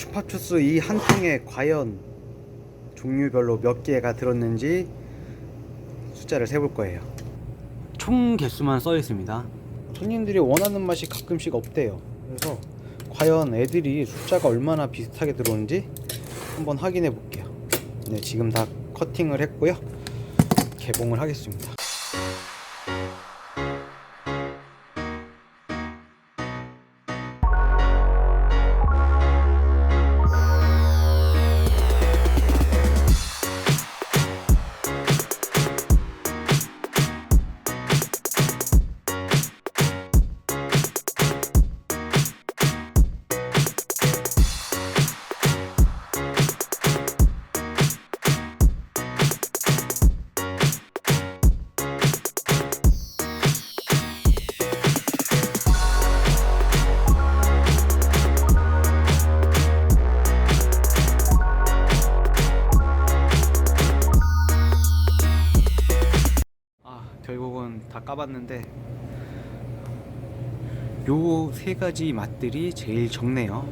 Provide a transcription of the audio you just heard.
추파추스 이 한 통에 과연 종류별로 몇 개가 들었는지 숫자를 세볼 거예요. 총 개수만 써 있습니다. 손님들이 원하는 맛이 가끔씩 없대요. 그래서 과연 애들이 숫자가 얼마나 비슷하게 들어오는지 한번 확인해 볼게요. 네, 지금 다 커팅을 했고요. 개봉을 하겠습니다. 결국은 다 까봤는데 요 세 가지 맛들이 제일 적네요